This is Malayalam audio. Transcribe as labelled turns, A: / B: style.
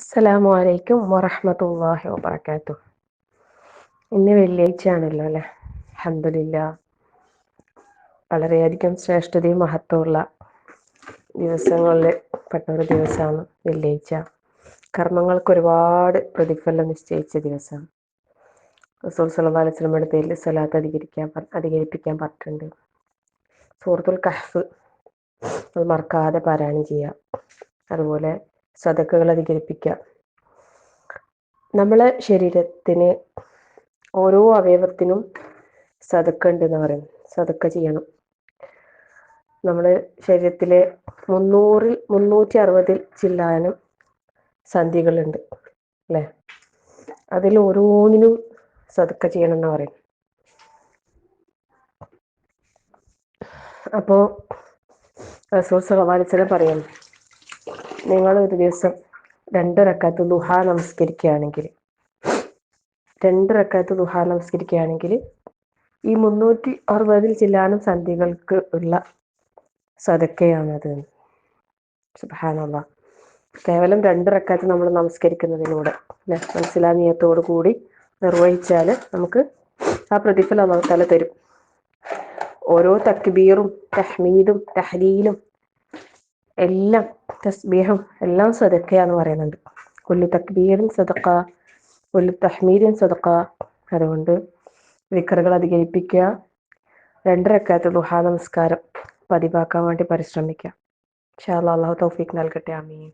A: അസ്സലാമു അലൈക്കും വറഹമത്തല്ലാഹി വബറകാതുഹു ഇന്ന് വെള്ളിയാഴ്ചയാണല്ലോ അല്ലേ? അഹമ്മദില്ല വളരെയധികം ശ്രേഷ്ഠതയും മഹത്വമുള്ള ദിവസങ്ങളിൽ പെട്ട ഒരു ദിവസമാണ് വെള്ളിയാഴ്ച. കർമ്മങ്ങൾക്ക് ഒരുപാട് പ്രതിഫലം നിശ്ചയിച്ച ദിവസം. റസൂൽ സല്ലാ അലൈഹി പേരിൽ സ്വലാത്ത് അധികരിക്കാൻ അധികരിപ്പിക്കാൻ പറഞ്ഞിട്ടുണ്ട്. സൂറത്തുൽ കഹ്ഫ്. അത് മറക്കാതെ പാരായണം ചെയ്യുക അതുപോലെ സദക്കകൾ അധികരിപ്പിക്കുക. നമ്മളെ ശരീരത്തിന് ഓരോ അവയവത്തിനും സദക്ക ഉണ്ട് എന്ന് പറയും. സതക്ക ചെയ്യണം. നമ്മുടെ ശരീരത്തിലെ മുന്നൂറിൽ മുന്നൂറ്റി അറുപതിൽ ചില്ലാനും സന്ധികളുണ്ട് അല്ലേ? അതിൽ ഓരോന്നിനും സതക്ക ചെയ്യണം എന്ന് പറയും അപ്പോൾ റസൂർ അലൈഹി പറയും നിങ്ങൾ ഒരു ദിവസം രണ്ട് റക്കാത്ത് ദുഹ നമസ്കരിക്കുകയാണെങ്കിൽ രണ്ട് റക്കാത്ത് ദുഹ നമസ്കരിക്കുകയാണെങ്കിൽ ഈ മുന്നൂറ്റി അറുപതിൽ ചില്ലാനും സന്ധികൾക്ക് ഉള്ള സതക്കയാണത് സുബാനുള്ള കേവലം രണ്ട് റക്കാത്ത് നമ്മൾ നമസ്കരിക്കുന്നതിലൂടെ മനസ്സിലാ മനസ്സിലാനിയത്തോടു കൂടി നിർവഹിച്ചാൽ നമുക്ക് ആ പ്രതിഫലം അള്ളാഹു തരും. ഓരോ തക്ബീറും തഹ്മീദും തഹ്ലീലും എല്ലാം തസ്ബീഹും എല്ലാം സദക്കയാന്ന് പറയുന്നുണ്ട്. കൊല്ലു തക്ബീറും സദക്ക കൊല്ലു തഹ്മീരും സദക്ക അതുകൊണ്ട് വിക്കറുകൾ അധികരിപ്പിക്കുക. രണ്ടരക്കാത്ത ദുഹാ നമസ്കാരം പതിവാക്കാൻ വേണ്ടി പരിശ്രമിക്കുക. ഷാ അള്ളാഹു തൗഫീഖ് നൽകട്ടെ. ആമീൻ.